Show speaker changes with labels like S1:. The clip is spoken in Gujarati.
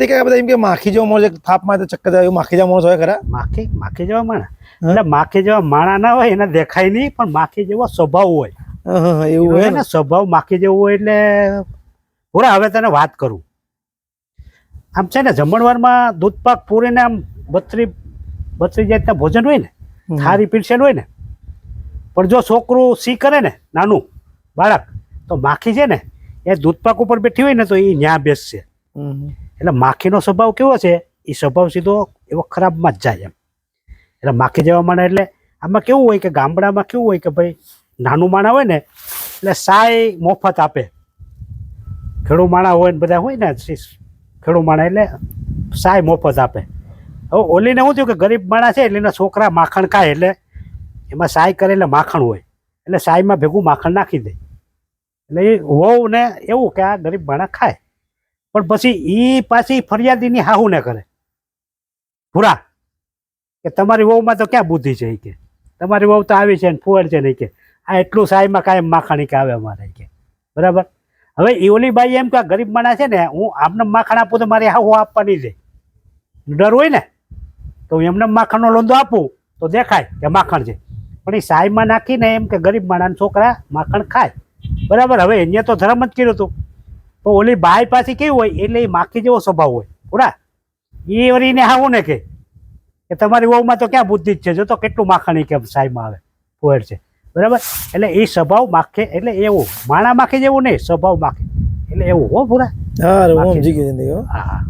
S1: તે કે બધા એમ કે માખી જેવો માણસ થાપમાં ચક્કર જાય માખી જેવા માણસ હોય ખરા?
S2: માખી માખી જેવા માણા એટલે માખી જેવા માણા ના હોય એને દેખાય નહીં પણ માખી જેવો સ્વભાવ હોય.
S1: એવું હોય ને?
S2: સ્વભાવ માખી જેવો હોય એટલે પૂરા હવે તને વાત કરું. આમ છે ને જમણવારમાં દૂધ પાક પૂરીને આમ બત્રી બત્રી જાતના ભોજન હોય ને. થારી પીરસેલ હોય ને પણ જો છોકરું સી કરે ને નાનું બાળક તો માખી છે ને એ દૂધપાક ઉપર બેઠી હોય ને તો એ ન્યા બેસશે. એટલે માખીનો સ્વભાવ કેવો છે? એ સ્વભાવ સીધો એવો ખરાબમાં જ જાય એમ. એટલે માખી જવા માંડે એટલે આમાં કેવું હોય કે ગામડામાં કેવું હોય કે ભાઈ નાનું માણા હોય ને, એટલે સાય મફત આપે. ખેડૂ માણા હોય ને બધા હોય ને ખેડૂ માણા એટલે સાય મફત આપે. હવે ઓલીને શું થયું કે ગરીબ માણા છે એટલે એના છોકરા માખણ ખાય એટલે એમાં સાય કરે એટલે માખણ હોય. એટલે સાયમાં ભેગું માખણ નાખી દે. એટલે એ વહુ ને એવું કે આ ગરીબ માણા ખાય. પણ પછી એ પાછી ફરિયાદીની હાહુ ને કરે. પૂરા કે તમારી વહુમાં તો ક્યાં બુદ્ધિ છે કે? તમારી વહુ તો આવી છે ને ફુવાડ છે ને કે? આ એટલું સાયમાં કાંઈ માખણી કે આવે અમારે કે. બરાબર? હવે ઈ ઓલી બાઈ એમ કે ગરીબ માણસ છે ને, હું આમને માખણ આપું તો મારી હાહુ આપવાની છે. ડર હોય ને, તો હું એમને માખણનો લોંદો આપું, તો દેખાય કે માખણ છે. પણ એ સાયમાં નાખીને એમ કે ગરીબ માણસ છોકરા માખણ ખાય. બરાબર? હવે એને તો ધર્મ જ કર્યું હતું તો ઓલી બાય પાસે કેવી હોય? એટલે એ માખી જેવો સ્વભાવ હોય. પૂરા એ વળીને આવું ને કે કે તમારી વહુમાં તો ક્યાં બુદ્ધિ જ છે? જો તો કેટલું માખણી કેમ કે સાઈમાં આવે? ફુવેર છે. બરાબર? એટલે એ સ્વભાવ માખે એટલે એવું માણા માખી જેવું નહીં સ્વભાવ માખે. એટલે એવું હો પૂરા
S1: હા હું હો.
S2: હા હા.